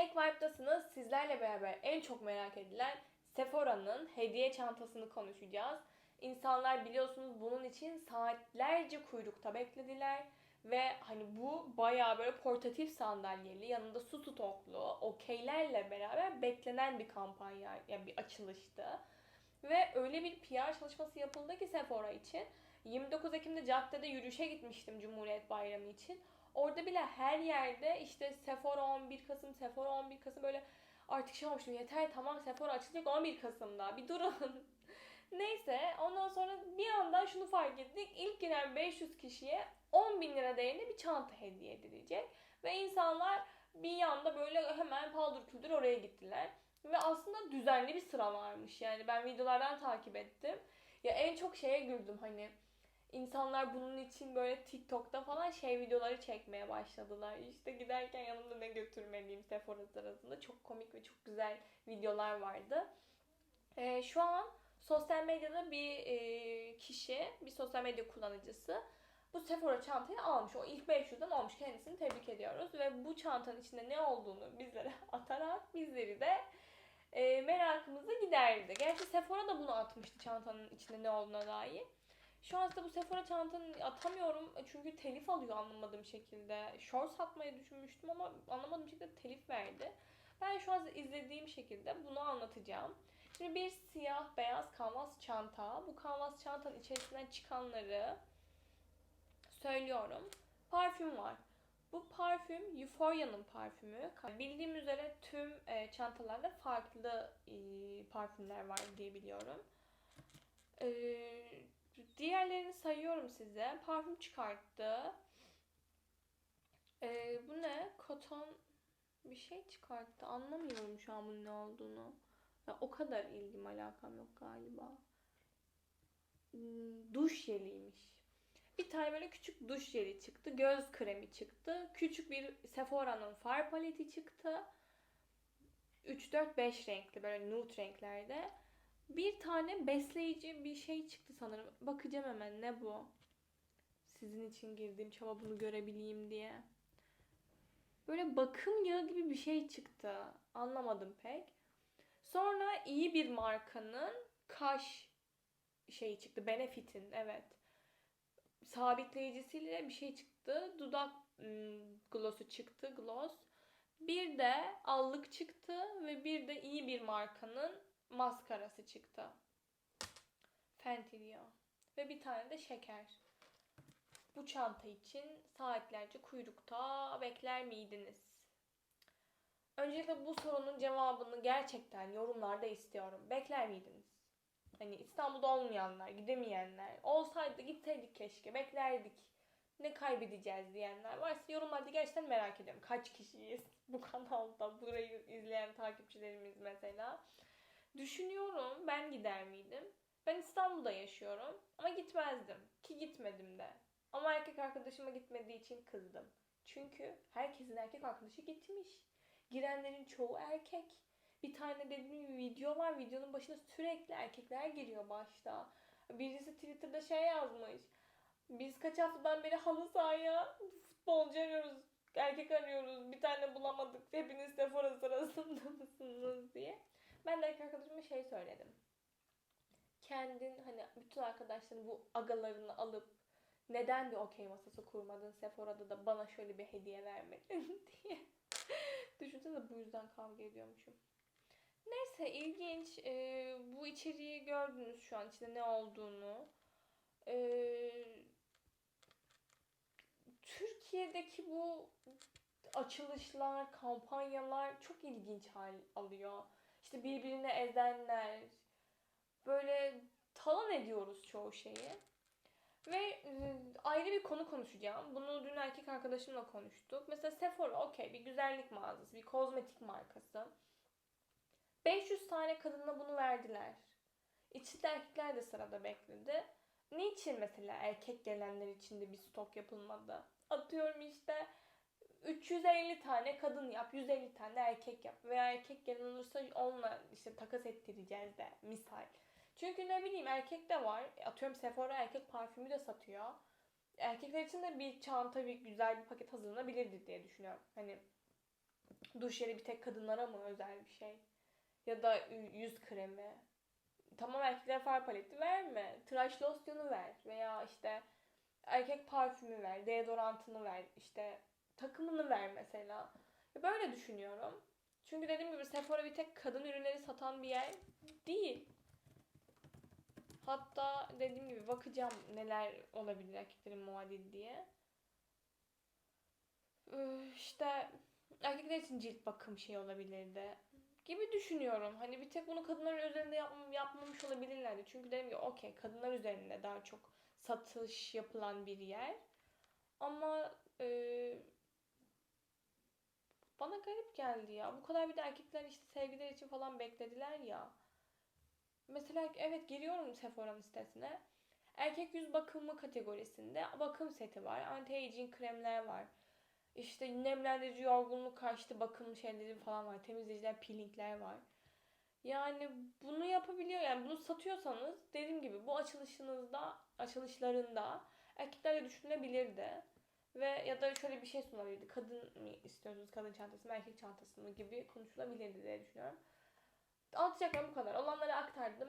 Hack Vibe'dasınız. Sizlerle beraber en çok merak edilen Sephora'nın hediye çantasını konuşacağız. İnsanlar biliyorsunuz bunun için saatlerce kuyrukta beklediler. Ve hani bu bayağı böyle portatif sandalyeli, yanında su stoklu, okeylerle beraber beklenen bir kampanya, yani bir açılıştı. Ve öyle bir PR çalışması yapıldı ki Sephora için. 29 Ekim'de caddede yürüyüşe gitmiştim Cumhuriyet Bayramı için. Orada bile her yerde işte Sephora 11 Kasım, Sephora 11 Kasım böyle artık şey olmuştum yeter tamam Sephora açılacak 11 Kasım'da bir durun. Neyse ondan sonra bir anda şunu fark ettik. İlk giren 500 kişiye 10 bin lira değerinde bir çanta hediye edilecek. Ve insanlar bir anda böyle hemen paldır küldür oraya gittiler. Ve aslında düzenli bir sıra varmış. Yani ben videolardan takip ettim. Ya en çok şeye güldüm hani insanlar bunun için böyle TikTok'ta falan şey videoları çekmeye başladılar. İşte giderken yanımda ne götürmeliyim Sephora sırasında. Çok komik ve çok güzel videolar vardı. Ee, şu an sosyal medyada bir e, kişi, bir sosyal medya kullanıcısı bu Sephora çantayı almış. O ilk 500'den almış. Kendisini tebrik ediyoruz. Ve bu çantanın içinde ne olduğunu bizlere atarak bizleri de e, merakımızı giderdi. Gerçi Sephora da bunu atmıştı çantanın içinde ne olduğuna dair. Şu an size bu Sephora çantanı atamıyorum çünkü telif alıyor anlamadığım şekilde. Short satmayı düşünmüştüm ama anlamadığım şekilde telif verdi. Ben şu an izlediğim şekilde bunu anlatacağım. Şimdi bir siyah beyaz kanvas çanta. Bu kanvas çantanın içerisinden çıkanları söylüyorum. Parfüm var. Bu parfüm Euphoria'nın parfümü. Bildiğim üzere tüm e, çantalarda farklı e, parfümler var diye biliyorum. Diğerlerini sayıyorum size. Parfüm çıkarttı. E, bu ne? Koton bir şey çıkarttı. Anlamıyorum şu an bunun ne olduğunu. Ya, o kadar ilgim alakam yok galiba. Hmm, Duş jeliymiş. Bir tane böyle küçük duş jeli çıktı. Göz kremi çıktı. Küçük bir Sephora'nın far paleti çıktı. 3 4 5 renkli böyle nude renklerde. Bir tane besleyici bir şey çıktı sanırım. Bakacağım hemen ne bu? Sizin için girdiğim çaba bunu görebileyim diye. Böyle bakım yağı gibi bir şey çıktı. Anlamadım pek. Sonra iyi bir markanın kaş şeyi çıktı. Benefit'in evet. Sabitleyicisiyle bir şey çıktı. Dudak ım, glossu çıktı. Gloss. Bir de allık çıktı ve bir de iyi bir markanın maskarası çıktı. Fenty diyor. Ve bir tane de şeker. Bu çanta için saatlerce kuyrukta bekler miydiniz? Öncelikle bu sorunun cevabını gerçekten yorumlarda istiyorum. Bekler miydiniz? Hani İstanbul'da olmayanlar, gidemeyenler, olsaydı gitseydik keşke, beklerdik. Ne kaybedeceğiz diyenler varsa yorumlarda gerçekten merak ediyorum. Kaç kişiyiz bu kanalda, burayı izleyen takipçilerimiz mesela. Düşünüyorum ben gider miydim? Ben İstanbul'da yaşıyorum ama gitmezdim. Ki gitmedim de. Ama erkek arkadaşıma gitmediği için kızdım. Çünkü herkesin erkek arkadaşı gitmiş. Girenlerin çoğu erkek. Bir tane dediğim gibi video var. Videonun başına sürekli erkekler giriyor başta. Birisi Twitter'da şey yazmış. Biz kaç haftadan beri halı sahaya futbolcu arıyoruz. Erkek arıyoruz. Bir tane bulamadık. Hepiniz Sephora sırasında mısınız diye. Ben de erkek arkadaşıma şey söyledim. Kendin hani bütün arkadaşların bu agalarını alıp neden bir okey masası kurmadın Sephora'da da bana şöyle bir hediye vermedin diye. Düşünsene bu yüzden kavga ediyormuşum. Neyse ilginç. Ee, bu içeriği gördünüz şu an içinde ne olduğunu. Ee, Türkiye'deki bu açılışlar, kampanyalar çok ilginç hal alıyor. İşte birbirine ezenler. Böyle talan ediyoruz çoğu şeyi. Ve e, ayrı bir konu konuşacağım. Bunu dün erkek arkadaşımla konuştuk. Mesela Sephora okey bir güzellik mağazası, bir kozmetik markası. 500 tane kadına bunu verdiler. İçinde erkekler de sırada bekledi. Niçin mesela erkek gelenler için de bir stok yapılmadı? Atıyorum işte 350 tane kadın yap, 150 tane de erkek yap. Veya erkek gelen olursa onunla işte takas ettireceğiz de misal. Çünkü ne bileyim erkek de var. Atıyorum Sephora erkek parfümü de satıyor. Erkekler için de bir çanta, bir güzel bir paket hazırlanabilirdi diye düşünüyorum. Hani Duş jeli bir tek kadınlara mı özel bir şey? Ya da yüz kremi. Tamam erkeklere far paleti verme. Tıraş losyonu ver. Veya işte erkek parfümü ver. Deodorantını ver. işte takımını ver mesela. Böyle düşünüyorum. Çünkü dediğim gibi Sephora bir tek kadın ürünleri satan bir yer değil. Hatta dediğim gibi bakacağım neler olabilir erkeklerin muadili diye. İşte erkekler için cilt bakım şey olabilirdi gibi düşünüyorum. Hani bir tek bunu kadınlar üzerinde yapmam, yapmamış olabilirlerdi. Çünkü dedim ki okey kadınlar üzerinde daha çok satış yapılan bir yer. Ama e, garip geldi ya. Bu kadar bir de erkekler işte sevgiler için falan beklediler ya. Mesela evet giriyorum Sephora'nın sitesine. Erkek yüz bakımı kategorisinde bakım seti var. Anti-aging kremler var. İşte nemlendirici yorgunluk karşıtı bakım şeyleri falan var. Temizleyiciler, peelingler var. Yani bunu yapabiliyor. Yani bunu satıyorsanız dediğim gibi bu açılışınızda, açılışlarında erkeklerle düşünülebilirdi. Ve ya da şöyle bir şey sunulabilirdi. Kadın mı istiyorsunuz? Kadın çantası mı? Erkek çantası mı? Gibi konuşulabilirdi diye düşünüyorum. Anlatacaklarım bu kadar. Olanları aktardım.